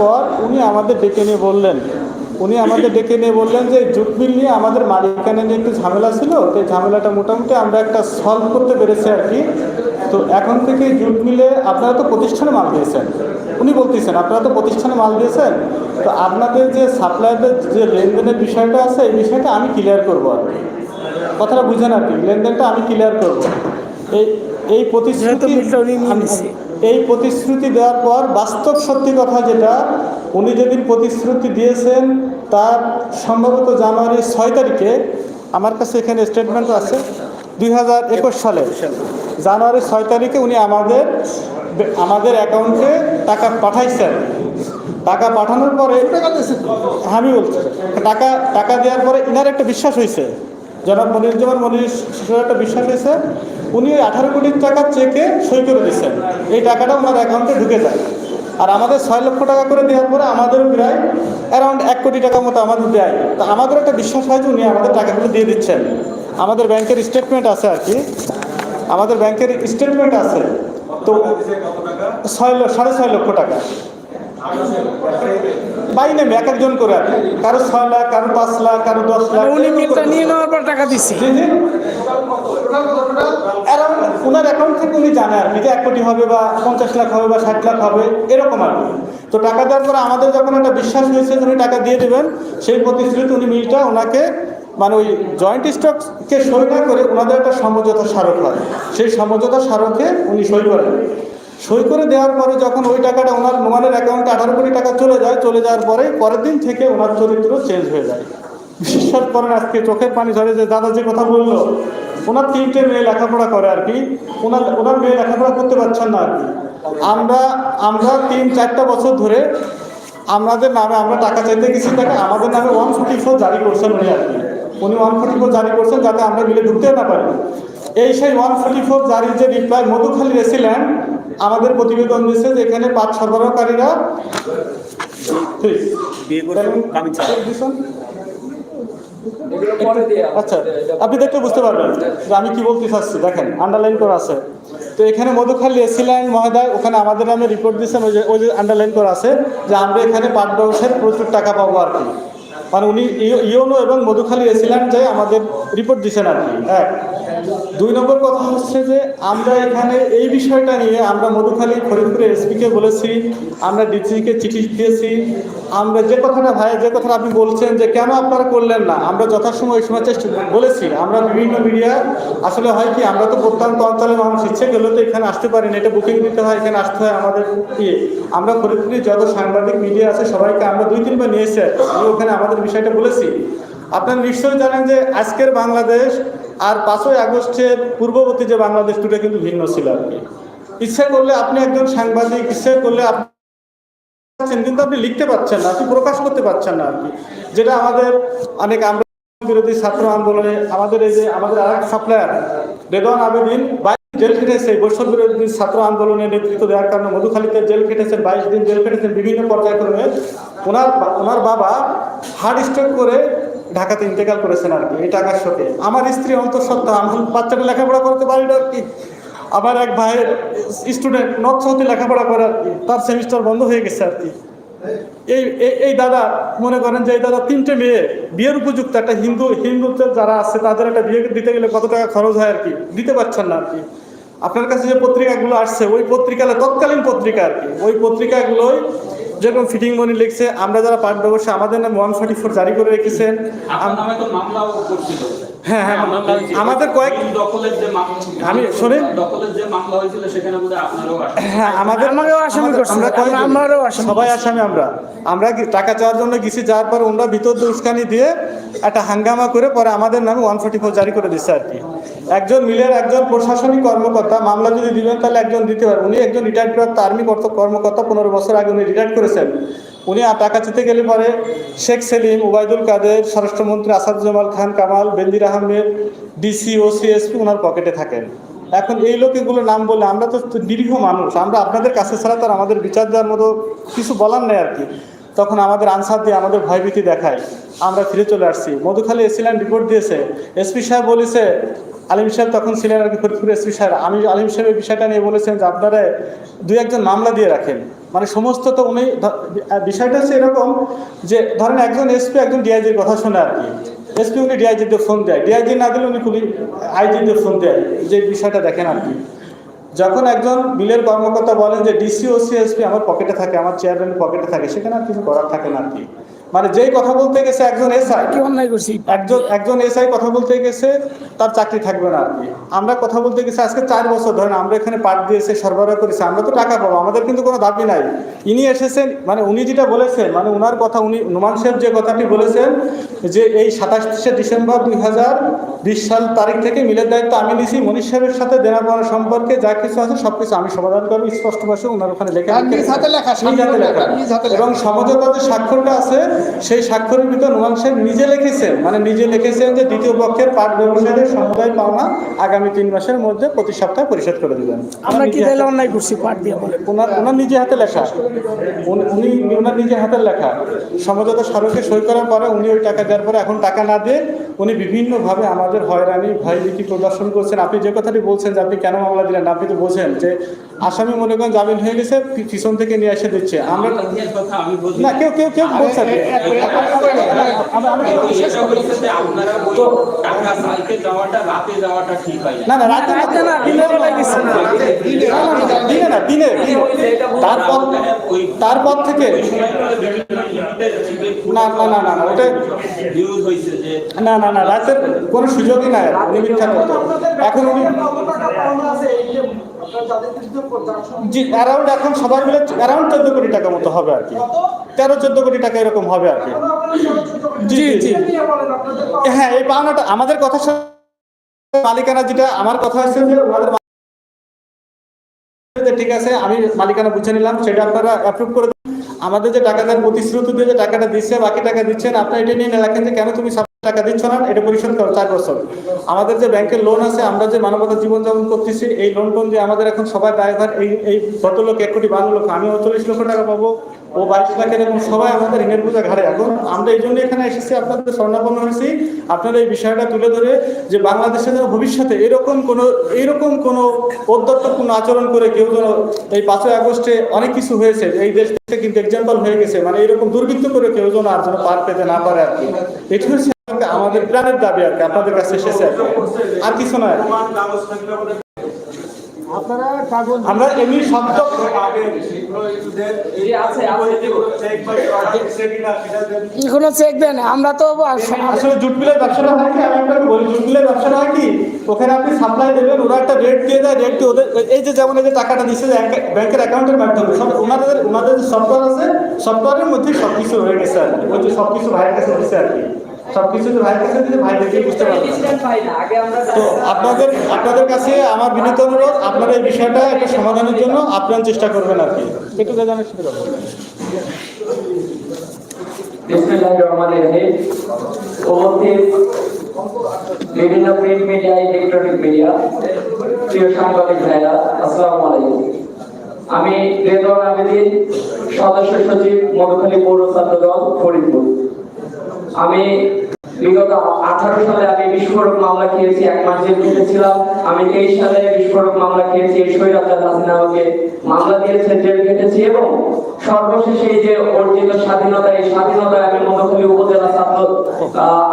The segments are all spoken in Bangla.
পর উনি আমাদের ডেকে নিয়ে বললেন। উনি আমাদের ডেকে নিয়ে বললেন যে জুট মিল নিয়ে আমাদের মালিকানা নিয়ে একটু ঝামেলা ছিল। সেই ঝামেলাটা মোটামুটি আমরা একটা সলভ করতে পেরেছি আর কি। তো এখন থেকে জুট মিলে আপনারা তো প্রতিষ্ঠানে মাল দিয়েছেন। উনি বলতেছেন আপনারা তো প্রতিষ্ঠানে মাল দিয়েছেন। তো আপনাদের যে সাপ্লাইয়ের যে লেনদেনের বিষয়টা আছে এই বিষয়টা আমি ক্লিয়ার করব আর কি। কথাটা বুঝেন আর কি লেনদেনটা আমি ক্লিয়ার করব। এই এই প্রতিশ্রুতি এই প্রতিশ্রুতি দেওয়ার পর বাস্তব সত্যি কথা যেটা উনি যেদিন প্রতিশ্রুতি দিয়েছেন তার সম্ভবত জানুয়ারির ছয় তারিখে আমার কাছে এখানে স্টেটমেন্ট আছে দুই হাজার একুশ সালে। জানুয়ারির ছয় তারিখে উনি আমাদের আমাদের অ্যাকাউন্টে টাকা পাঠাইছেন। টাকা পাঠানোর পরে আমি বলছি টাকা টাকা দেওয়ার পরে ইনার একটা বিশ্বাস হয়েছে মনিরুজ্জামান মনির শিশুর একটা বিশ্বাস হয়েছে, উনি আঠারো কোটি টাকার চেকে সই করে দিচ্ছেন এই টাকাটা ওনার অ্যাকাউন্টে ঢুকে যায়। আর আমাদের ছয় লক্ষ টাকা করে দেওয়ার পরে আমাদের প্রায় অ্যারাউন্ড এক কোটি টাকার মতো আমাদের দেয়। তো আমাদের একটা বিশ্বাস হয় যে উনি আমাদের টাকাগুলো দিয়ে দিচ্ছেন। আমাদের ব্যাংকের স্টেটমেন্ট আছে আর কি। আমাদের ব্যাংকের স্টেটমেন্ট আছে। তো ছয় লক্ষ সাড়ে ছয় লক্ষ টাকা। বাই নেমে এক একজন করে আর কারও ছয় লাখ কারও পাঁচ লাখ কারও দশ লাখ উনি মিলটা নিয়ে নেওয়ার পর টাকা জি। ওনার অ্যাকাউন্ট থেকে উনি জানে আর কি যে এক কোটি হবে বা পঞ্চাশ লাখ হবে বা ষাট লাখ হবে এরকম আর তো টাকা দেওয়ার পরে আমাদের যখন একটা বিশ্বাস হয়েছে উনি টাকা দিয়ে দেবেন সেই প্রতিশ্রুতি উনি মিলটা ওনাকে মানে ওই জয়েন্ট স্টককে সই না করে ওনাদের একটা সমঝোতা স্মারক হয়। সেই সমঝোতা স্মারকে উনি সই করেন। সই করে দেওয়ার পরে যখন ওই টাকাটা ওনার নোমানের অ্যাকাউন্টে আঠারো কোটি টাকা চলে যায়, চলে যাওয়ার পরে পরের দিন থেকে ওনার চরিত্র চেঞ্জ হয়ে যায়। বিশ্বাস করেন আজকে চোখের পানি ধরে যে দাদা যে কথা বলল, ওনার তিনটে মেয়ে লেখাপড়া করে আর কি। ওনার ওনার মেয়ে লেখাপড়া করতে পারছেন না আর কি। আমরা আমরা তিন, চারটা বছর ধরে আমাদের নামে আমরা টাকা চাইতে গেছি, তাকে আমাদের নামে ওয়ান ফোর্টি ফোর জারি করছেন উনি আর কি। উনি ওয়ান ফোর্টি ফোর জারি করছেন যাতে আমরা মিলে ঢুকতে না পারি। এই সেই ওয়ান ফোর্টি ফোর জারির যে রিপ্লাই মধুখালী রেসিল্যান্ড আমাদের প্রতিবেদন দিচ্ছে যে এখানে পাট সরবরাহকারীরা আচ্ছা আপনি দেখলে বুঝতে পারবেন যে আমি কি বলতে চাচ্ছি। দেখেন আন্ডারলাইন করা আছে। তো এখানে মধুখালী এসিলাইন মহোদয় ওখানে আমাদের নামে রিপোর্ট দিচ্ছেন ওই যে ওই যে আন্ডারলাইন করা আছে যে আমরা এখানে পাট ব্যবসায় প্রচুর টাকা পাবো আর কি। মানে উনি ইওনো এবং মধুখালী এসিল্যান্ড যে আমাদের রিপোর্ট দিচ্ছেন আর কি। এক। দুই নম্বর কথা হচ্ছে যে আমরা এখানে এই বিষয়টা নিয়ে আমরা মধুখালী ফরিদপুরে এসপিকে বলেছি, আমরা ডিসিকে চিঠি দিয়েছি। আমরা যে কথাটা ভাই, যে কথাটা আপনি বলছেন যে কেন আপনারা করলেন না, আমরা যথাসময় ওই সময় চেষ্টা বলেছি। আমরা বিভিন্ন মিডিয়া আসলে হয় কি, আমরা তো প্রত্যন্ত অঞ্চলের মানুষ, ইচ্ছে গেলেও তো এখানে আসতে পারি না এটা বুকিং দিতে হয়, এখানে আসতে হয় আমাদের ইয়ে। আমরা ফরিদপুরে যত সাংবাদিক মিডিয়া আছে, সবাইকে আমরা দুই তিনবার নিয়েছি। ওখানে আমাদের বিষয়টা বলেছি। আপনারা নিশ্চয়ই জানেন যে আজকের বাংলাদেশ আর পাঁচই আগস্টের পূর্ববর্তী যে বাংলাদেশ, দুটো কিন্তু ভিন্ন ছিল আর কি। ইচ্ছে করলে আপনি একজন সাংবাদিক, ইচ্ছে করলে আপনি কিন্তু আপনি লিখতে পারছেন না, আপনি প্রকাশ করতে পারছেন না আর কি। যেটা আমাদের অনেক আমরা বিরোধী ছাত্র আন্দোলনে, আমাদের এই যে, আমাদের আরেক সাপ্লায়ার রেদওয়ান আবেদিন জেল খেটেছে বৈষম্য বিরোধী ছাত্র আন্দোলনে নেতৃত্ব দেওয়ার কারণে মধুখালীতে জেল খেটেছেন, বাইশ দিন জেল খেটেছেন বিভিন্ন পর্যায়ক্রমে। ওনার ওনার বাবা হার্ট স্ট্রোক করে ঢাকাতে ইন্তেকাল করেছেন আর কি, এই টাকার শোকে। আমার স্ত্রী অন্তঃসত্ত্বা আমার বাচ্চাটা লেখাপড়া করতে পারি না আর কি। আমার এক ভাইয়ের স্টুডেন্ট নর্থ সাউথে লেখাপড়া করে আর কি, তার সেমিস্টার বন্ধ হয়ে গেছে আর কি। এই- এই দাদা, মনে করেন যে এই দাদা তিনটে মেয়ে, বিয়ের উপযুক্ত একটা হিন্দু হিন্দুদের যারা আছে, তাদের একটা বিয়ে দিতে গেলে কত টাকা খরচ হয় আর কি, দিতে পারছেন না আর কি। আপনার কাছে যে পত্রিকাগুলো আসছে, ওই পত্রিকা তৎকালীন পত্রিকা আর কি। ওই পত্রিকাগুলোই যেরকম ফিটিং মনি লিখছে, আমরা যারা পাঠ ব্যবসা আমাদের নামে ওয়ান ফোর জারি করে রেখেছেন। হ্যাঁ, হ্যাঁ, আমাদের কয়েক- দখলের যে আমি- শোনেন। দখলের যে মামলা হয়েছিল সেখানে আপনারও হ্যাঁ আমাদের আমাকেও আসামি। আমরা আমারও আসামি সবাই আসামি আমরা। আমরা টাকা চাওয়ার জন্য গেছি যাওয়ার পর ওনারা ভিতর দিয়ে উস্কানি দিয়ে একটা হাঙ্গামা করে পরে আমাদের নামে ওয়ান ফোর্টি ফোর জারি করে দিচ্ছে আর কি। একজন মিলের একজন প্রশাসনিক কর্মকর্তা মামলা যদি দিবেন তাহলে একজন দিতে পারে উনি একজন রিটায়ার্ড প্রাপ্ত আর্মি কর্মকর্তা পনেরো বছর আগে উনি রিটায়ার্ড করেছেন। উনি আর টাকা চেতে গেলে পরে শেখ সেলিম ওবায়দুল কাদের স্বরাষ্ট্রমন্ত্রী Asaduzzaman Khan Kamal Benazir Ahmed DC OC SP ওনার পকেটে থাকেন। এখন এই লোকগুলো নাম বলে আমরা তো নিরীহ মানুষ, আমরা আপনাদের কাছে ছাড়া তো আর আমাদের বিচার দেওয়ার মতো কিছু বলার নেই আর কি। তখন আমাদের আনসার দিয়ে আমাদের ভয়ভীতি দেখায়। আমরা ফিরে চলে আসছি। মধুখালী এসিল্যান্ড রিপোর্ট দিয়েছে। এসপি সাহেব বলেছে, আলিম সাহেব তখন ছিলেন আর কি ফরিদপুর এসপি সাহেব। আমি আলিম সাহেবের বিষয়টা নিয়ে বলেছেন যে আপনারা দুই একজন মামলা দিয়ে রাখেন। মানে সমস্ত তো উনি, বিষয়টা হচ্ছে এরকম যে ধরেন একজন এসপি একজন ডিআইজির কথা শোনে আর কি। এসপি উনি ডিআইজিদের ফোন দেয়। ডিআইজি না দিলে উনি পুলিশ আইজিদের ফোন দেয়। যে বিষয়টা দেখেন আর কি। যখন একজন বিলের কর্মকর্তা বলেন যে ডিসি ওসি এসপি আমার পকেটে থাকে, আমার চেয়ারম্যানের পকেটে থাকে, সেখানে আর কিছু করার থাকে না আর কি। মানে যেই কথা বলতে গেছে একজন এসআই কি অন্যায় করছি? একজন একজন এসআই কথা বলতে গেছে তার চাকরি থাকবে না আর কি। আমরা কথা বলতে গেছি আজকে চার বছর ধরেন আমরা এখানে পাঠ দিয়েছে সরবরাহ করেছি আমরা তো টাকা পাবো আমাদের কিন্তু কোনো দাবি নাই। ইনি এসেছেন মানে উনি যেটা বলেছেন মানে ওনার কথা উনি নোমান সাহেব যে কথাটি বলেছেন যে এই সাতাশে ডিসেম্বর দুই হাজার বিশ সাল তারিখ থেকে মিলের দায়িত্ব আমি নিছি মনীষ সাহেবের সাথে দেনা পাওয়া সম্পর্কে যা কিছু আছে সব কিছু আমি সমাধান করব স্পষ্ট ভাষে ওনার ওখানে লেখা। এবং সমঝোতা যে স্বাক্ষরটা আছে সেই স্বাক্ষরের ভিতর নোমান সাহেব নিজে লিখেছেন মানে নিজে লিখেছেন যে দ্বিতীয় পক্ষের পাট ব্যবসায়ীদের সমুদায় পাওনা আগামী তিন মাসের মধ্যে প্রতি সপ্তাহে পরিশোধ করে দিবেন। আমরা কি তাহলে অন্যায় করছি পাঠ দিয়ে ওনার ওনার নিজে হাতে লেখা। উনি- উনি ওনার নিজে হাতের লেখা। সমঝোতা স্মারকে সই করার পরে উনি ওই টাকা দেওয়ার পরে এখন টাকা না দিয়ে উনি বিভিন্নভাবে আমাদের হয়রানি ভয়ভীতি প্রদর্শন করছেন। আপনি যে কথাটি বলছেন যে আপনি কেন মামলা দিলেন আপনি তো বলছেন যে আসামি মনে করেন জামিন হয়ে গেছে পিছন থেকে নিয়ে এসে দিচ্ছে। আমরা না কেউ কেউ কেউ বলছে না। না না রাতে না রাতে না, দিনের বেলায় গেছি। না, না, না, দিনে না দিনে দিনে। তারপর তারপর থেকে না না না ওটা না না না রাতের কোনো সুযোগই নাই উনি মিথ্যা করতে এখন উনি জি অ্যারাউন্ড এখন সবার মিলে অ্যারাউন্ড চোদ্দ কোটি টাকা মতো হবে আর কি। তেরো চোদ্দ কোটি টাকা এরকম হবে আর কি। জি জি। হ্যাঁ এই পাওনাটা আমাদের কথা মালিকানা যেটা আমার কথা হচ্ছে যে ঠিক আছে আমি মালিকানা বুঝে নিলাম সেটা আপনারা অ্যাপ্রুভ করে দিন। আমাদের যে টাকা প্রতিশ্রুতি দিয়ে যে টাকাটা দিচ্ছে বাকি টাকা দিচ্ছেন আপনারা এটা নিয়ে লেখেন যে কেন তুমি টাকা দিচ্ছ না, এটা পরিশোধ করো, চার বছর। আমাদের যে ব্যাংকের লোন আছে, আমরা যে মানবতা জীবনযাপন করতেছি, এই লোন টোন যে আমাদের এখন সবাই ড্রাইভার এই এই ভদ্রলোক এক কোটি বান্ন লক্ষ আমি চল্লিশ লক্ষ টাকা পাবো, ও বাইশ লাখ এরকম সবাই আমাদের ঋণের বোঝা ঘাড়ে। এখন আমরা এই জন্য এখানে এসেছি, আপনাদের স্বর্ণাপন্ন হয়েছি। আপনারা এই বিষয়টা তুলে ধরে যে বাংলাদেশে যেন ভবিষ্যতে এরকম কোনো এরকম কোনো অধ্যত্তপূর্ণ আচরণ করে কেউ যেন এই পাঁচই আগস্টে অনেক কিছু হয়েছে, এই দেশ থেকে কিন্তু এক্সাম্পল হয়ে গেছে মানে এরকম দুর্বৃত্ত করে কেউ যেন আর যেন পার পেতে না পারে আর কি। এটা হচ্ছে আমাদের প্রাণের দাবি আর কি আপনাদের কাছে এসেছে আর আর কিছু নয়। আপনারা আমরা এমনি শব্দ কোনো চেক দেন আমরা তো আসলে জুট মিলের ব্যবসাটা হয় কি? আমি আপনাকে বলি জুট মিলের ব্যবসাটা হয় কি? ওখানে আপনি সাপ্লাই দেবেন ওরা একটা রেট দিয়ে দেয় রেট ওদের এই যে যেমন এই যে টাকাটা দিচ্ছে ব্যাংকের অ্যাকাউন্টের মাধ্যমে সব ওনাদের ওনাদের যে সফটওয়্যার আছে সফটওয়্যারের মধ্যে সব কিছু হয়ে গেছে আর কি ওই যে সব কিছু ভাইয়ের কাছে দিচ্ছে আর কি। সব কিছু যে ভাইয়ের কাছে দিচ্ছে ভাই দেখে বুঝতে পারবেন তো আপনাদের আপনাদের কাছে আমার বিনীত অনুরোধ আপনারা এই বিষয়টা একটা সমাধানের জন্য আপ্রাণ চেষ্টা করবেন আর কি। একটু জানার বিভিন্ন প্রিন্ট মিডিয়া ইলেকট্রনিক মিডিয়া প্রিয় সাংবাদিক ভাইরা আসসালামু আলাইকুম। আমি রেদওয়ান আবেদিন সদস্য সচিব মধুখালী পৌর ছাত্র দল ফরিদপুর। আমি বিগত আঠারো সালে আমি বিস্ফোরক মামলা খেয়েছি, এক মাস জেল খেটেছিলাম আমি তেইশ সালে বিস্ফোরক মামলা খেয়েছি সৈরাজার হাসিনা আমাকে মামলা দিয়েছে, জেল খেটেছি এবং সর্বশেষে যে অর্জিত স্বাধীনতা, এই স্বাধীনতায় আমি মধুখালী উপজেলা ছাত্র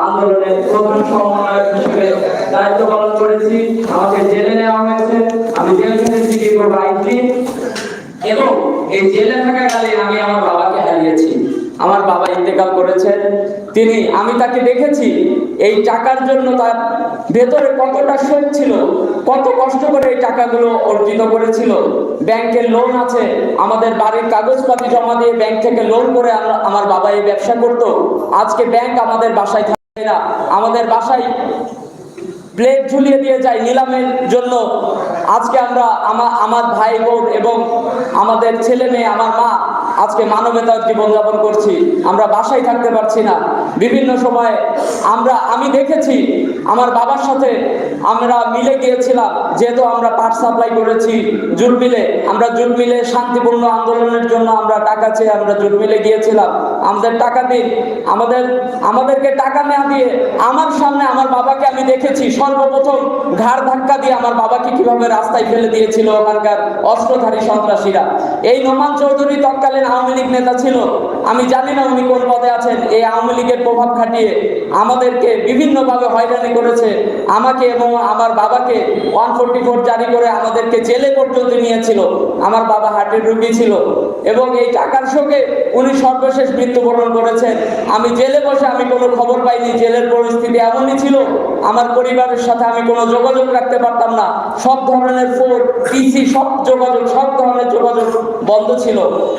আন্দোলনের প্রধান সমন্বয়ক হিসেবে দায়িত্ব পালন করেছি। আমাকে জেলে নেওয়া হয়েছে, আমি জেল খেটেছি দীর্ঘ বাইশ দিন এবং এই জেলে থাকাকালীন আমি আমার বাবাকে হারিয়েছি। আমার বাবা ইন্তেকাল করেছেন। তিনি, আমি তাকে দেখেছি, এই টাকার জন্য তার ভেতরে কতটা শোক ছিল, কত কষ্ট করে এই টাকাগুলো অর্জিত করেছিল। ব্যাংকের লোন আছে, আমাদের বাড়ির কাগজপাতি জমা দিয়ে ব্যাংক থেকে লোন করে আমরা, আমার বাবা এই ব্যবসা করত। আজকে ব্যাংক আমাদের বাসায় থাকে না, আমাদের বাসায় প্লেট ঝুলিয়ে দিয়ে যায় নিলামের জন্য। আজকে আমরা আমার আমার ভাই বোন এবং আমাদের ছেলে মেয়ে, আমার মা আজকে মানবেতার জীবনযাপন করছি। আমরা বাসায় থাকতে পারছি না। বিভিন্ন সময় আমরা, আমি দেখেছি, আমার বাবার সাথে আমরা মিলে গিয়েছিলাম, যেহেতু আমরা পাট সাপ্লাই করেছি জুট মিলে। আমরা জুট মিলে শান্তিপূর্ণ আন্দোলনের জন্য আমরা টাকা চেয়ে আমরা জুট মিলে গিয়েছিলাম। আমাদের টাকা দিন, আমাদের, আমাদেরকে টাকা না দিয়ে আমার সামনে আমার বাবাকে আমি দেখেছি। সর্বপ্রথম ঘাড় ধাক্কা দিয়ে আমার বাবাকে কীভাবে রাস্তায় ফেলে দিয়েছিল ওখানকার অস্ত্রধারী সন্ত্রাসীরা। এই নোমান চৌধুরী তৎকালীন আওয়ামী লীগ নেতা ছিল, আমি জানি না উনি কোন পদে আছেন, এই আওয়ামী লীগের প্রভাব খাটিয়ে আমাদেরকে বিভিন্নভাবে হয়রানি করেছে, আমাকে এবং আমার বাবাকে ওয়ান ফোরটি ফোর জারি করে আমাদেরকে জেলে পর্যন্ত নিয়েছিল। আমার বাবা হার্টের রুগী ছিল। এবং এই টাকার শোকে উনি সর্বশেষ মৃত্যুবরণ করেছেন। আমি জেলে বসে আমি কোনো খবর পাইনি, জেলের পরিস্থিতি এমনই ছিল। আমার পরিবারের সাথে আমি কোনো যোগাযোগ রাখতে পারতাম না। সব ধরনের ফোন, পিসি, সব যোগাযোগ, সব ধরনের যোগাযোগ বন্ধ ছিল।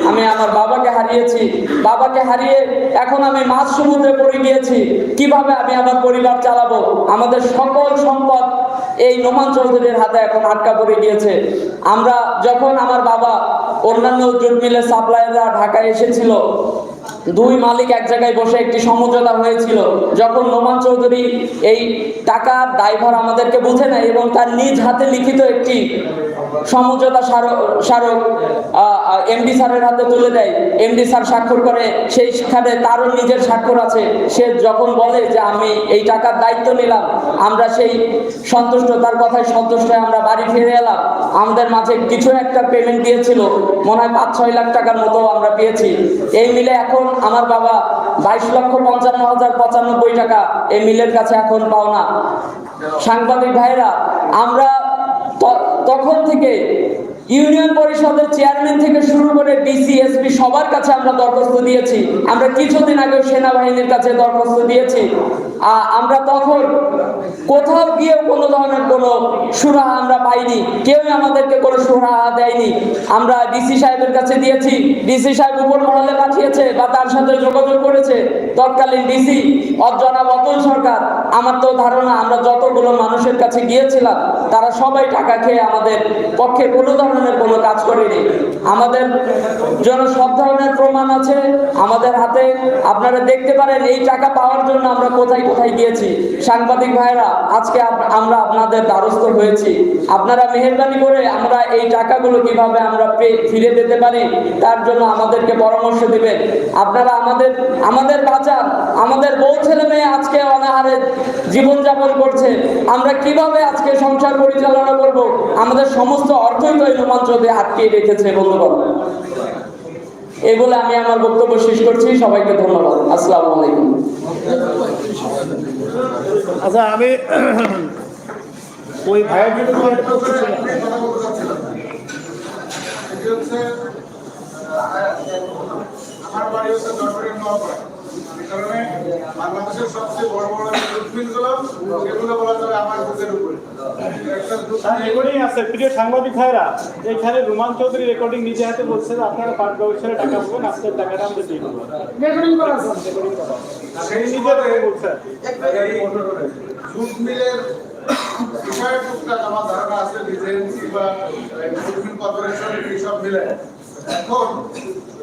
আমি আমার বাবাকে হারিয়েছি। বাবাকে হারিয়ে এখন আমি মাছ সমুদ্রে পড়ে গিয়েছি। কীভাবে আমি আমার পরিবার চালাবো? আমাদের সকল সম্পদ এই নোমান চৌধুরীর হাতে এখন আটকা পড়ে গিয়েছে। আমরা যখন আমার বাবা অন্যান্য জুট মিলের সাপ্লাইয়াররা ঢাকায় এসেছিল। দুই মালিক এক জায়গায় বসে একটি সমঝোতা হয়েছিল। যখন নোমান চৌধুরী এই টাকা দায়ভার আমাদেরকে বুঝে নেয় এবং তার নিজ হাতে লিখিত একটি সমঝোতা স্মারক এমডি স্যারের হাতে তুলে দেয়। এমডি স্যার স্বাক্ষর করে, সেই সেইখানে তারও নিজের স্বাক্ষর আছে। সে যখন বলে যে আমি এই টাকার দায়িত্ব নিলাম, আমরা সেই সন্তুষ্ট তার কথায় সন্তুষ্ট হয়ে আমরা বাড়ি ফিরে এলাম। আমাদের মাঝে কিছু একটা পেমেন্ট দিয়েছিল, মনে হয় পাঁচ ছয় লাখ টাকার মতো আমরা পেয়েছি। এই মিলে এখন আমার বাবা বাইশ লক্ষ পঞ্চান্ন হাজার পঁচানব্বই টাকা এই মিলের কাছে এখন পাওনা। সাংবাদিক ভাইরা আমরা তখন থেকে ইউনিয়ন পরিষদের চেয়ারম্যান থেকে শুরু করে ডিসিএসপি সবার কাছে আমরা দরখাস্ত দিয়েছি। আমরা কিছুদিন আগে সেনাবাহিনীর কাছে দরখাস্ত দিয়েছি। আমরা তখন কোথাও গিয়ে কোনো ধরনের কোনো সুরাহা আমরা পাইনি। কেউ আমাদেরকে কোনো সুরাহা দেয়নি। আমরা ডিসি সাহেবের কাছে দিয়েছি। ডিসি সাহেব উপর মহলে পাঠিয়েছে বা তার সাথে যোগাযোগ করেছে। তৎকালীন ডিসি অজনা অতুল সরকার, আমার তো ধারণা, আমরা যতগুলো মানুষের কাছে গিয়েছিলাম, তারা সবাই টাকা খেয়ে আমাদের পক্ষে কোনো ধরনের কোনো কাজ করেনি। আমাদের জন্য সব ধরনের প্রমাণ আছে। আমাদের হাতে আপনারা দেখতে পারেন, এই টাকা পাওয়ার জন্য আমরা কোথায় কোথায় গিয়েছি? সাংবাদিক ভাইরা আজকে আমরা আপনাদের দ্বারস্থ হয়েছি। আপনারা মেহরবানি করে আমরা এই টাকাগুলো কীভাবে আমরা ফিরে পেতে পারি, তার জন্য আমাদেরকে পরামর্শ দিবেন। আপনারা আমাদের আমাদের বাঁচান। আমাদের বউ ছেলে মেয়ে আজকে অনাহারে জীবনযাপন করছে। আমরা কীভাবে আজকে সংসার পরিচালনা করব? আমাদের সমস্ত অর্থই তো এই রোমাঞ্চতে আটকে রেখেছে, বন্ধুগণ। এই বলে আমি আমার বক্তব্য শেষ করছি। সবাইকে ধন্যবাদ। আসসালামু আলাইকুম। আচ্ছা আমি ওই ভাইয়ের আমার বাড়ি হচ্ছে কারণে বাংলাদেশের সবচেয়ে বড় বড় মিলগুলো, সেগুলো বলা চলে আমার বুকের উপরে। রেকর্ডিং আছে। প্রিয় সাংবাদিক ভাইরা এখানে রুমান চৌধুরী রেকর্ডিং নিজে হাতে বলছে যে আপনারা পাট ব্যবসায় টাকা পাবেন আজকের টাকাটা আমরা দিয়ে দেবো। রেকর্ডিং করা আছে সেই নিজে সুবাদে বলছে এই মিলের বিষয়ে টুকটাক আমার ধারণা আছে ডিজেন্সি বা কর্পোরেশন এইসব মিলে। এখন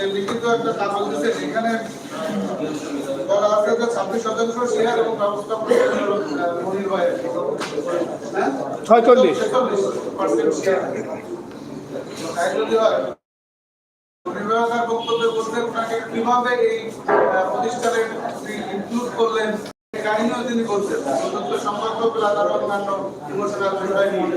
যে লিখিত একটা কাগজ দিচ্ছেন এখানে বলা আছে যে ছাব্বিশ শতাংশ শেয়ার এবং ব্যবস্থাপনা মনির ভাইয়ের হ্যাঁ? ছয়চল্লিশ। পার্সেন্ট শেয়ার যদি হয় পরিবারকার বক্তব্যে বলছেন ওনাকে কীভাবে এই প্রতিষ্ঠানে ইনক্লুড করলেন? কাহিনীও তিনি বলছেন। সম্পর্ক প্লাস আরও অন্যান্য ইমোশনাল বিষয় নিয়ে।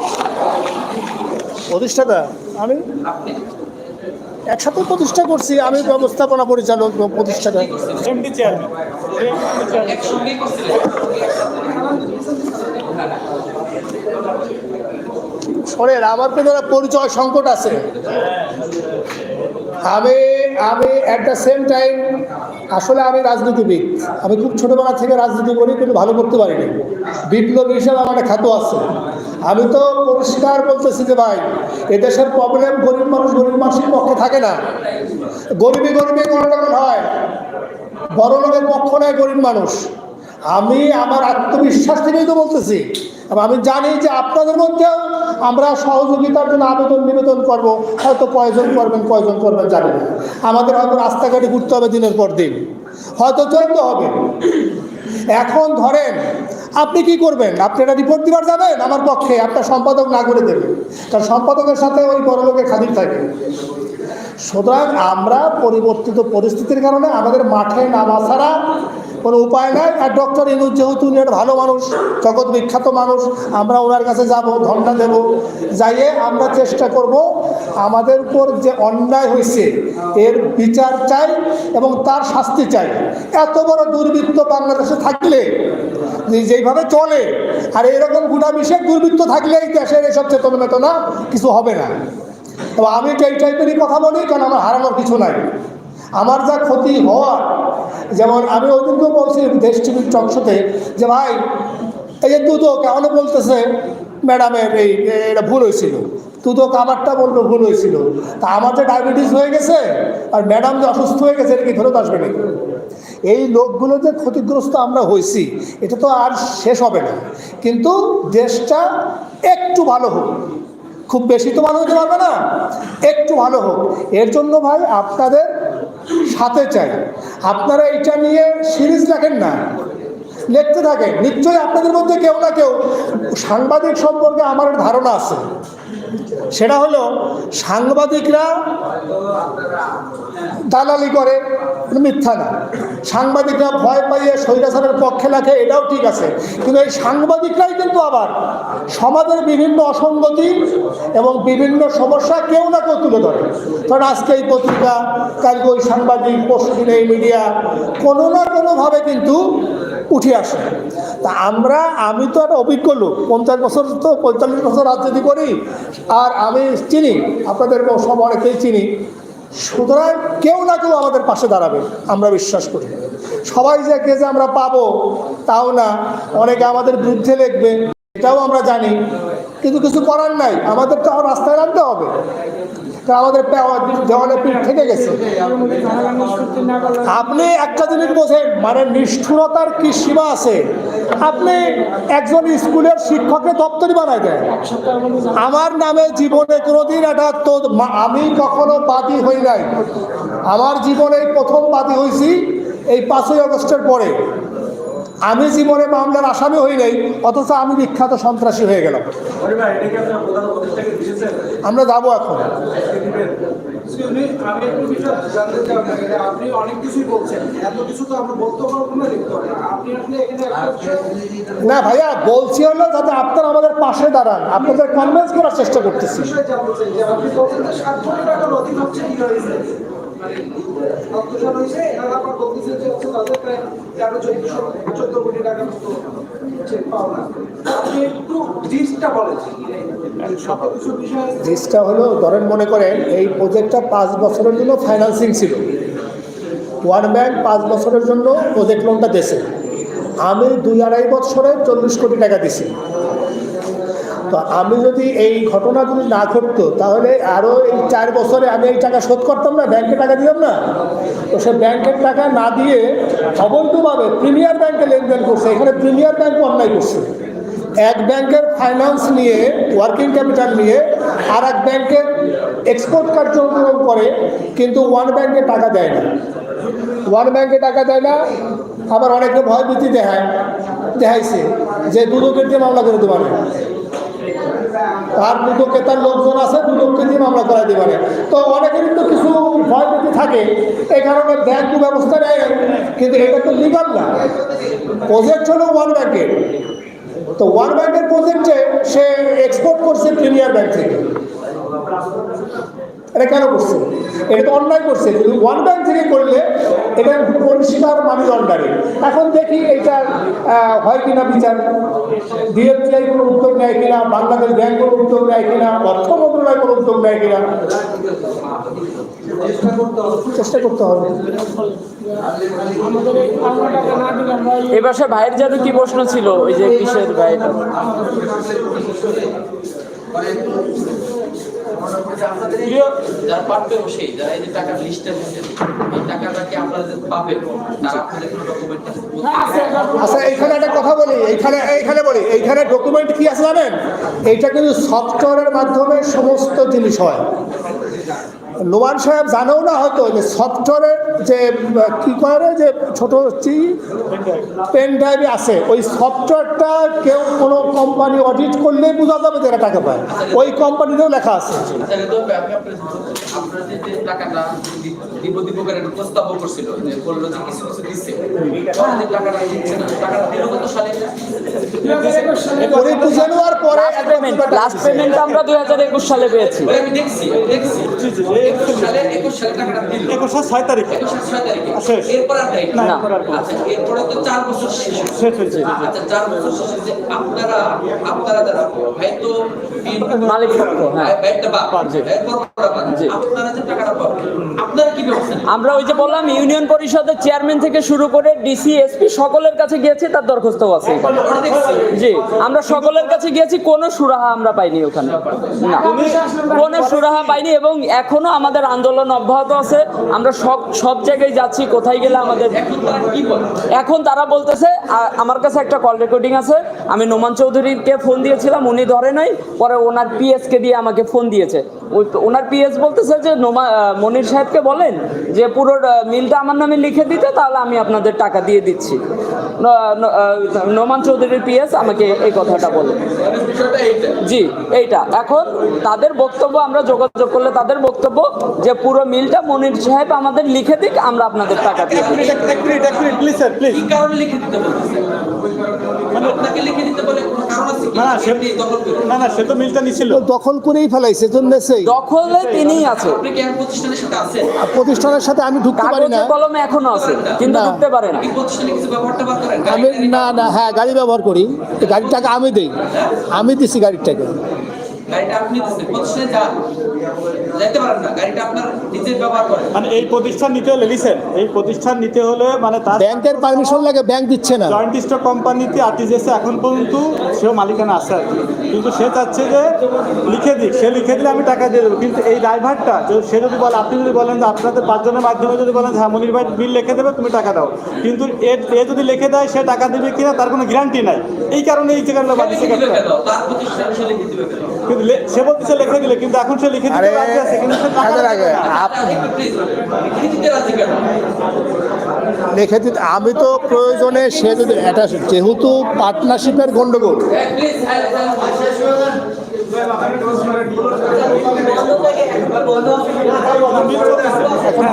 প্রতিষ্ঠাতা আমি? একসাথে প্রতিষ্ঠা করছি আমি ব্যবস্থাপনা পরিচালক প্রতিষ্ঠাতা। শোনেন আমার তো যারা পরিচয় সংকট আছে। আমি আমি অ্যাট দ্য সেম টাইম আসলে আমি রাজনীতিবিদ। আমি খুব ছোটোবেলা থেকে রাজনীতি করি কিন্তু ভালো করতে পারিনি। বিপ্লবী হিসাবে আমার একটা খ্যাত আছে। আমি তো পরিষ্কার বলতেছি যে ভাই এদেশের প্রবলেম গরিব মানুষ গরিব মানুষের পক্ষে থাকে না। গরিবি গরিবি গণ্ডগোল হয়। বড় লোকের পক্ষ নেয় গরিব মানুষ। আমি আমার আত্মবিশ্বাস থেকেই তো বলতেছি। আমি জানি যে আপনাদের মধ্যেও আমরা সহযোগিতার জন্য আবেদন নিবেদন করব। হয়তো কয়জন করবেন কয়জন করবেন জানি না। আমাদের হয়তো রাস্তাঘাটে ঘুরতে হবে দিনের পর দিন। হয়তো চলতে হবে। এখন ধরেন আপনি কি করবেন? আপনি এটা রিপোর্ট দিবার যাবেন? আমার পক্ষে আপনার সম্পাদক না করে দেবেন কারণ সম্পাদকের সাথে ওই বড় লোকের খাদির থাকে। সুতরাং আমরা পরিবর্তিত পরিস্থিতির কারণে আমাদের মাঠে নামা ছাড়া কোনো উপায় নাই। আর ডক্টর ইনুজ যেহেতু উনি একটা ভালো মানুষ, জগৎ বিখ্যাত মানুষ, আমরা ওনার কাছে যাব, ধন্যা দেব। যাইয়ে আমরা চেষ্টা করব আমাদের উপর যে অন্যায় হয়েছে এর বিচার চাই এবং তার শাস্তি চাই। এত বড় দুর্বৃত্ত বাংলাদেশে থাকলে যেইভাবে চলে, আর এরকম গুণাভিষেক দুর্বৃত্ত থাকলে এই দেশের এসব চেতনা কিছু হবে না। তবে আমি এই টাইপেরই কথা বলি, কারণ আমার হারানোর কিছু নাই। আমার যা ক্ষতি হওয়ার যেমন আমি ওই দিনকে বলছি দেশ টিভির টকশোতে যে ভাই, এই যে দুদক এমনও বলতেছে, ম্যাডামের এই এটা ভুল হয়েছিল। দুদক আমারটা বলল ভুল হয়েছিল। তা আমার যে ডায়াবেটিস হয়ে গেছে আর ম্যাডাম যে অসুস্থ হয়ে গেছে, এটা কি ফেরত আসবে নাকি? এই লোকগুলো যে ক্ষতিগ্রস্ত আমরা হয়েছি, এটা তো আর শেষ হবে না। কিন্তু দেশটা একটু ভালো হোক, খুব বেশি তো ভালো হতে পারবে না, একটু ভালো হোক। এর জন্য ভাই আপনাদের সাথে চাই। আপনারা এটা নিয়ে সিরিজ রাখেন না। লিখতে থাকেন। নিশ্চয়ই আপনাদের মধ্যে কেউ না কেউ সাংবাদিক সম্পর্কে আমার ধারণা আছে। সেটা হলো, সাংবাদিকরা দালালি করে মিথ্যা না। সাংবাদিকরা ভয় পাইয়ে স্বৈরাচারের পক্ষে লেখে এটাও ঠিক আছে। কিন্তু এই সাংবাদিকরাই কিন্তু আবার সমাজের বিভিন্ন অসঙ্গতি এবং বিভিন্ন সমস্যা কেউ না কেউ তুলে ধরে। কারণ আজকে এই পত্রিকা, কালকে ওই সাংবাদিক পরশুদিন এই মিডিয়া কোনো না কোনোভাবে কিন্তু উঠে আসে। তা আমরা, আমি তো একটা অভিজ্ঞ লোক, পঞ্চাশ বছর তো পঁয়তাল্লিশ বছর রাজনীতি করি, আর আমি চিনি আপনাদের সব অনেকেই চিনি। সুতরাং কেউ না কেউ আমাদের পাশে দাঁড়াবে, আমরা বিশ্বাস করি। সবাই যে কে যে আমরা পাবো, তাও না। অনেকে আমাদের বিরুদ্ধে লিখবে, এটাও আমরা জানি। কিন্তু কিছু করার নাই, আমাদের তো রাস্তায় নামতে হবে। কারণ আমাদের দেওয়ালে পিঠ থেকে গেছে। আপনি একটা জিনিস বোঝেন মানে নিষ্ঠুরতার কি সীমা আছে? আপনি একজন স্কুলের শিক্ষকের দপ্তরি বানাই দেন। আমার নামে জীবনে কোনোদিন এটা তো আমি কখনো বাদী হই নাই। আমার জীবনে প্রথম বাদী হয়েছি এই পাঁচই আগস্টের পরে। আমি জীবনে মামলার আসামি হই নাই অথচ আমি বিখ্যাত সন্ত্রাসী হয়ে গেলাম। আমরা যাব এখন। আমি একটু বিষয় জানতে চাই আপনাকে আপনি অনেক কিছুই বলছেন এত কিছু তো আমরা বলতে পারব না লিখতে পারব না আপনি এখানে না ভাইয়া বলছি হলো যাতে আপনারা আমাদের পাশে দাঁড়ান। আপনাদের কনভিন্স করার চেষ্টা করতেছি। বিষয় জানতে যে আপনি বলছেন যে কোটি টাকার অধীন হচ্ছে কি হয়েছে? মানে হয়েছে যে তাদের প্রায় তেরো চোদ্দশো চোদ্দ কোটি টাকার মতো হচ্ছে পাওনা হলো, ধরেন মনে করেন, এই প্রজেক্টটা পাঁচ বছরের জন্য ফাইন্যান্সিং ছিল। ওয়ান ব্যাংক পাঁচ বছরের জন্য প্রজেক্ট লোনটা দিয়েছে। আমি দুই আড়াই বছরে চল্লিশ কোটি টাকা দিছি তো আমি যদি এই ঘটনা যদি না ঘটতো, তাহলে আরও এই চার বছরে আমি এই টাকা শোধ করতাম না, ব্যাংকে টাকা দিতাম না। তো সে ব্যাংকের টাকা না দিয়ে অবৈধভাবে প্রিমিয়ার ব্যাংকে লেনদেন করছে, এখানে প্রিমিয়ার ব্যাংক অন্যায় করছে। এক ব্যাংকের ফাইন্যান্স নিয়ে ওয়ার্কিং ক্যাপিটাল নিয়ে আর এক ব্যাংকের এক্সপোর্ট কার্যক্রম করে, কিন্তু ওয়ান ব্যাংকে টাকা দেয় না। ওয়ান ব্যাংকে টাকা দেয় না, আবার অনেকে ভয়ভীতি দেখায় দেখাইছে যে দুদকের দিয়ে মামলা করে দেওয়া আর দুদকে ক্রেতার লোকজন আছে, দুদককে দিয়ে মামলা যেতে পারে। তো অনেকেরই তো কিছু ভয়ভীতি থাকে এই কারণে ব্যাংক ব্যবস্থা নেয় কিন্তু এটা তো লিগাল না। প্রজেক্ট হলো ওয়ান ব্যাংকের তো ওয়ান ব্যাংকের প্রজেক্টে সে এক্সপোর্ট করছে প্রিমিয়ার ব্যাংক থেকে। এটা কেন করছে? এটা তো অন্যায় করছে কিন্তু ওয়ান ব্যাংক থেকে করলে এটা পরিষ্কার মানি লন্ডারে এখন দেখি আহ, হয় কিনা বিচার ডিএফসিআই কোনো উদ্যোগ নেয় কিনা বাংলাদেশ ব্যাংক কোনো উদ্যোগ নেয় কিনা অর্থ মন্ত্রণালয় কোনো উদ্যোগ নেয় কিনা? চেষ্টা করতে হবে। এ বাসায় ভাইয়ের যেন কি প্রশ্ন ছিল? ওই যে কিসের ভাইটা যারা পারবে সেই যারা এই যে টাকার লিস্টের মধ্যে আচ্ছা এইখানে একটা কথা বলি এইখানে এইখানে বলি এইখানে ডকুমেন্ট কি আছে জানেন? এইটা কিন্তু সফটওয়্যারের মাধ্যমে সমস্ত জিনিস হয়। নোমান সাহেব জানেও না হয়তো যে সফটওয়্যারের যে কি করে যে ছোট চি পেন ড্রাইভে আছে। ওই সফটওয়্যারটা কেউ কোনো কোম্পানি অডিট করলেই বোঝা যাবে যে এরা টাকা পায়। ওই কোম্পানিতেও লেখা আছে। লাস্ট পেমেন্ট আমরা দুই হাজার একুশ সালে পেয়েছি। একুশ ছয় তারিখে। শেষ। না। এরপর। আচ্ছা তো চার বছর শেষ হয়েছে। আচ্ছা চার বছর শেষে আপনারা আপনারা যারা মালিক পক্ষ, হ্যাঁ। আপনারা যে টাকাটা পাবেন আপনারা কি ব্যবস্থা? আমরা ওই যে বললাম ইউনিয়ন পরিষদের চেয়ারম্যান থেকে শুরু করে ডিসি এসপি সকলের কাছে গিয়েছি তার দরখাস্ত আছে জি আমরা সকলের কাছে গিয়েছি কোনো সুরাহা আমরা পাইনি ওখানে। না। কোনো সুরাহা পাইনি এবং এখনও আমাদের আন্দোলন অব্যাহত আছে। আমরা সব সব জায়গায় যাচ্ছি, কোথায় গেলে আমাদের এখন তারা বলতেছে আমার কাছে একটা কল রেকর্ডিং আছে। আমি নোমান চৌধুরীকে ফোন দিয়েছিলাম, উনি ধরে নাই। পরে ওনার পিএস কে দিয়ে আমাকে ফোন দিয়েছে। ওনার পিএস বলতেছে যে, নোমা মনির সাহেবকে বলেন যে, পুরো মিলটা আমার নামে লিখে দিতে, তাহলে আমি আপনাদের টাকা দিয়ে দিচ্ছি। নোমান চৌধুরীর পিএস আমাকে এই কথাটা বলে। জি, এইটা। এখন তাদের বক্তব্য, আমরা যোগাযোগ করলে তাদের বক্তব্য যে পুরো মিলটা মনির সাহেব আমাদের লিখে দিক আমরা আপনাদের টাকা দিয়ে প্লিজ স্যার প্লিজ কি কারণে লিখে দিতে মানে আপনাকে লিখে দিতে বলে কোনো কারণ আছে না না সে না না তো মিলটা নিছিল। দখল করেই ফেলাইছে জন্য সেই। দখলে তিনিই আছে। আপনি কি প্রতিষ্ঠানের সাথে আছেন? প্রতিষ্ঠানের সাথে আমি ঢুকতে পারি না। কলমে এখনও আছে কিন্তু না। ঢুকতে পারে না। প্রতিষ্ঠানে কিছু ব্যবহার ট্যাবহার করেন? আমি না না হ্যাঁ গাড়ি ব্যবহার করি। এই গাড়ির টাকা আমি দিই। আমি দিছি গাড়ির টাকা গাড়িটা আপনি দিচ্ছেন প্রতিষ্ঠানে যান। যাইতে পারেন না গাড়িটা আপনার নিজের ব্যবহার করেন মানে এই প্রতিষ্ঠান নিতে হলে লিসেন এই প্রতিষ্ঠান নিতে হলে মানে তার ব্যাংকের পারমিশন লাগে ব্যাংক দিচ্ছে না। জয়েন্ট স্টক কোম্পানিতে আরটিজিএস এখন পর্যন্ত সেও মালিকানা আছে আর কিন্তু সে চাচ্ছে যে লিখে দিক সে লিখে দিলে আমি টাকা দিয়ে দেবো। কিন্তু এই ড্রাইভারটা সে যদি বলে আপনি যদি বলেন যে আপনাদের পাঁচজনের মাধ্যমে যদি বলেন হ্যাঁ মনির ভাই বিল লিখে দেবে তুমি টাকা দাও। কিন্তু এ এ যদি লিখে দেয় সে টাকা দেবে কিনা তার কোনো গ্যারান্টি নাই। এই কারণে এই জায়গাটা সে লিখে কিন্তু সে বলতেছে লিখে দিলে কিন্তু এখন সে লিখে দিতে রাজি আছে কিন্তু সে টাকা লিখে দিতে আমি তো প্রয়োজনে সে যদি এটা যেহেতু পার্টনারশিপের গন্ডগোল। এখন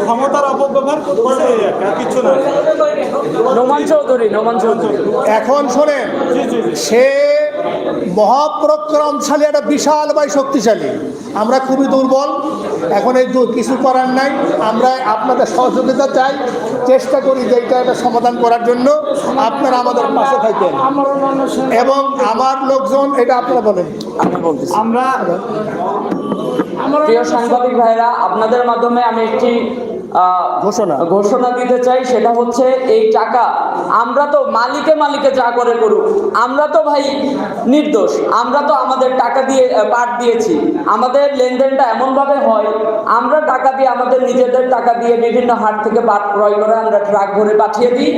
ক্ষমতার অপব্যবহার না। নোমান চৌধুরী নোমান চৌধুরী। এখন শোনেন জি জি জি। সে মহাপরাক্রমশালী একটা বিশাল বাই শক্তিশালী। আমরা খুবই দুর্বল এখন এই দু- কিছু করার নাই। আমরা আপনাদের সহযোগিতা চাই চেষ্টা করি যে এটা একটা সমাধান করার জন্য। আপনারা আমাদের পাশে থাকেন। এবং আমার লোকজন এটা আপনারা বলেন। আমরা প্রিয় সাংবাদিক ভাইরা আপনাদের মাধ্যমে আমি একটি ঘোষণা। ঘোষণা দিতে চাই সেটা হচ্ছে এই টাকা। আমরা তো মালিকে মালিকে যা করে করুক আমরা তো ভাই নির্দোষ আমরা তো আমাদের টাকা দিয়ে পাট দিয়েছি। আমাদের লেনদেনটা এমনভাবে হয় আমরা টাকা দিয়ে আমাদের নিজেদের টাকা দিয়ে বিভিন্ন হাট থেকে পাট ক্রয় করে আমরা ট্রাক ভরে পাঠিয়ে দিই।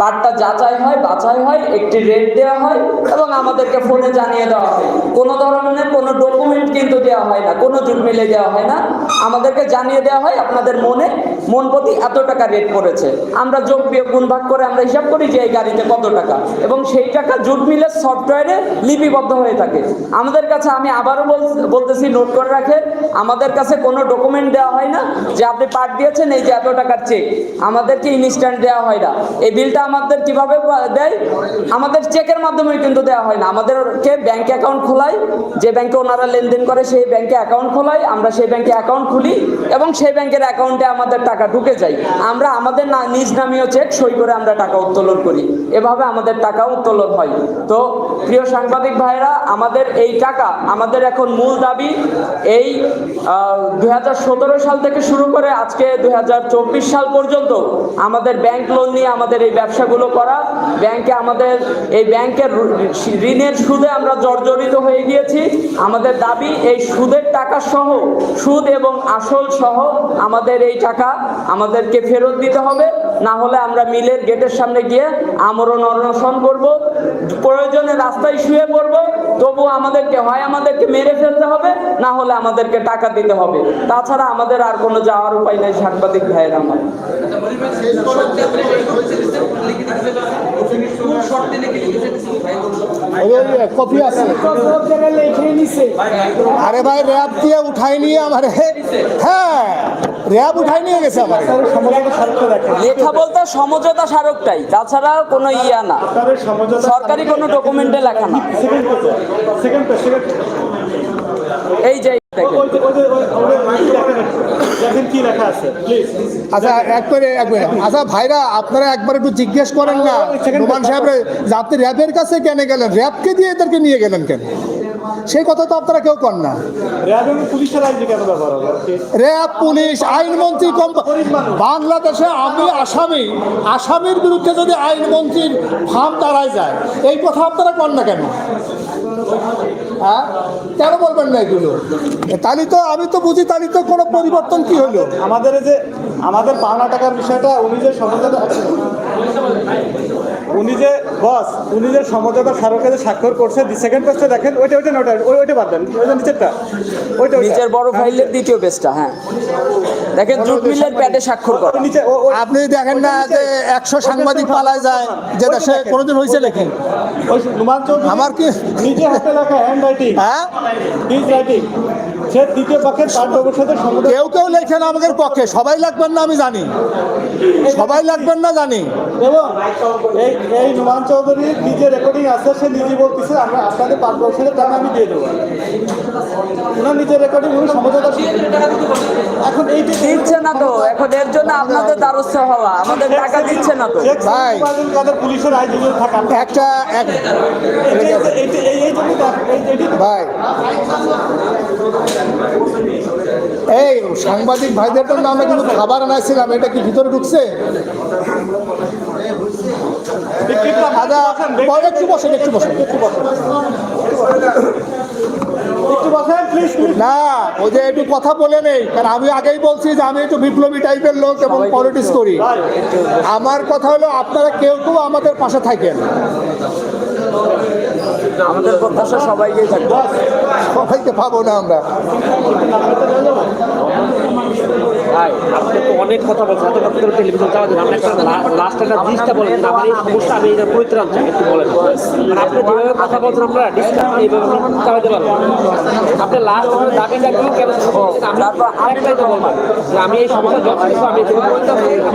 পাটটা যাচাই হয় বাছাই হয় একটি রেট দেওয়া হয় এবং আমাদেরকে ফোনে জানিয়ে দেওয়া হয়। কোনো ধরনের কোনো ডকুমেন্ট কিন্তু দেওয়া হয় না কোনো জুট মিলে দেওয়া হয় না। আমাদেরকে জানিয়ে দেওয়া হয় আপনাদের মনে মন প্রতি এত টাকা রেট পড়েছে আমরা যোগ বিয়োগ গুণ ভাগ করে আমরা হিসাব করি যে এই গাড়িতে কত টাকা। এবং সেই টাকা জুট মিলের সফটওয়্যারে লিপিবদ্ধ হয়ে থাকে। আমাদের কাছে আমি আবারও বলতেছি নোট করে রাখে আমাদের কাছে কোনো ডকুমেন্ট দেওয়া হয় না যে আপনি পাট দিয়েছেন, এই যে এত টাকার চেক আমাদেরকে ইনস্ট্যান্ট দেওয়া হয় না। এই বিলটা আমাদের কীভাবে দেয়? আমাদের চেকের মাধ্যমে কিন্তু দেওয়া হয় না। আমাদেরকে ব্যাংক অ্যাকাউন্ট খোলায়। যে ব্যাংকে ওনারা লেনদেন করে, সেই ব্যাংকে অ্যাকাউন্ট খোলাই আমরা সেই ব্যাংকে অ্যাকাউন্ট খুলি এবং সেই ব্যাংকের অ্যাকাউন্টে আমাদের টাকা ঢুকে যায়। আমরা আমাদের নিজ নামীয় চেক সই করে আমরা টাকা উত্তোলন করি। এভাবে আমাদের টাকা উত্তোলন হয়। তো, প্রিয় সাংবাদিক ভাইরা আমাদের এই টাকা, আমাদের এখন মূল দাবি এই দুই সাল থেকে শুরু করে আজকে দুই সাল পর্যন্ত আমাদের ব্যাংক লোন নিয়ে আমাদের এই ব্যবসাগুলো করা। ব্যাংকে আমাদের এই ব্যাংকের ঋণের সুদে আমরা জর্জরিত হয়ে গিয়েছি। আমাদের দাবি এই সুদের টাকা সহ সুদ এবং আসল সহ আমাদের এই টাকা আমাদেরকে ফেরত দিতে হবে। না হলে আমরা মিলের গেটের সামনে গিয়ে আমরণ অনশন করব। প্রয়োজনে রাস্তায় শুয়ে পড়ব। তবু আমাদেরকে হয় আমাদেরকে মেরে ফেলতে হবে, না হলে আমাদেরকে টাকা দিতে হবে। তাছাড়া আমাদের আর কোনো যাওয়ার উপায় নেই সাংবাদিক ভাইয়ের আমার। আরে ভাই, র্যাব দিয়ে উঠাই নিয়ে আমার হ্যাঁ। র্যাব উঠাই নিয়ে গেছে আমার লেখা বলতে সমঝোতা স্মারকটাই তাছাড়া কোনো ইয়া না। সরকারি কোনো ডকুমেন্টে লেখা না। সেকেন্ড পেজে সেকেন্ড পেজ সেকেন্ড এই যে আচ্ছা এক করে এক মিনিট আচ্ছা ভাইরা আপনারা একবার একটু জিজ্ঞেস করেন না। নোমান সাহেব আপনি র্যাবের কাছে কেন গেলেন? র্যাবকে দিয়ে এদেরকে নিয়ে গেলেন কেন? সেই কথা তো আপনারা কেউ কর না। র্যাব কেন পুলিশ আইনমন্ত্রী কম বাংলাদেশে আমি আসামি আসামির বিরুদ্ধে যদি আইনমন্ত্রীর ফার্ম দাঁড়ায় যায় এই কথা আপনারা কর না কেন? হ্যাঁ? কেন বলবেন না এগুলো? তাহলে তো আমি তো বুঝি তাহলে তো কোনো পরিবর্তন কি হলো? আমাদের যে আমাদের পাওনা টাকার বিষয়টা উনি যে সমঝোতা উনি যে বস উনি যে সমঝোতা স্মারকে যে স্বাক্ষর করছে দি সেকেন্ড পেজটা দেখেন ওইটা ওইটা নোটা ওই ওইটা বাদ দেন ওই যে নিচেরটা ওইটা ওইটা। নিচের বড় ফাইলের দ্বিতীয় পেজটা হ্যাঁ। দেখেন জুট মিলের প্যাডে স্বাক্ষর করা। নিচে ও- ওই- আপনি দেখেন না যে একশো সাংবাদিক পালায় যায় যে দেশে কোনোদিন হয়েছে লেখেন ওই নুমান চৌধুরী আমার কি নিচে হাতে লেখা হ্যান্ড রাইটিং হ্যাঁ রাইটিং সে দ্বিতীয় পক্ষের সমুদ্র কেউ কেউ লেখেন আমাদের পক্ষে সবাই লাগবেন না আমি জানি। সবাই লাগবেন না জানি। এবং এই এই নুমান চৌধুরীর নিজে রেকর্ডিং আছে সে নিজে বলতেছে আমরা আপনাদের পাঠ ব্যবসাদের টাকা আমি দিয়ে দেবো। ওনার নিজের রেকর্ডিং উনি সমঝোতা এখন এই যে দিচ্ছে না তো এখন এর জন্য আপনাদের দ্বারস্থ হওয়া আমাদের টাকা দিচ্ছে না তো। ভাই। কাদের পুলিশের আইনজীবী থাকা। একটা ভাই। এই সাংবাদিক ভাইদের জন্য আমরা কিন্তু খাবার আনাইছিলাম এটা কি ভিতরে ঢুকছে? একটু বসেন একটু বসেন একটু বসেন। না ওই যে একটু কথা বলে নেই কারণ আমি আগেই বলছি যে আমি একটু বিপ্লবী টাইপের লোক এবং পলিটিক্স করি। আমার কথা হলো আপনারা কেউ কেউ আমাদের পাশে থাকেন। আমাদের প্রত্যাশা সবাইকেই থাকবে। সবাইকে পাবো না আমরা। অনেক কথা বলছেন এত কথা করে টেলিভিশন যাবে আপনি একটা লাস্ট একটা জিনিসটা বলেন যে আমার এই সমস্যা আমি এটা পরিত্রাণ চাই একটু বলেন মানে আপনি যেভাবে কথা বলছেন আমরা ডিসকাস এইভাবে চালাতে পারব আপনি লাস্ট দাবিটা কি কেন আমি আরেকটাই তো বলব যে আমি এই সমস্যা যত কিছু আমি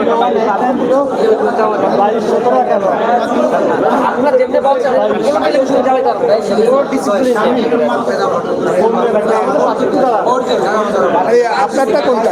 আমার আপনার যেমনি বলছেন টেলিভিশন চালাতে পারব কোনো ডিসিপ্লিন নেই আরে আপনারটা কোনটা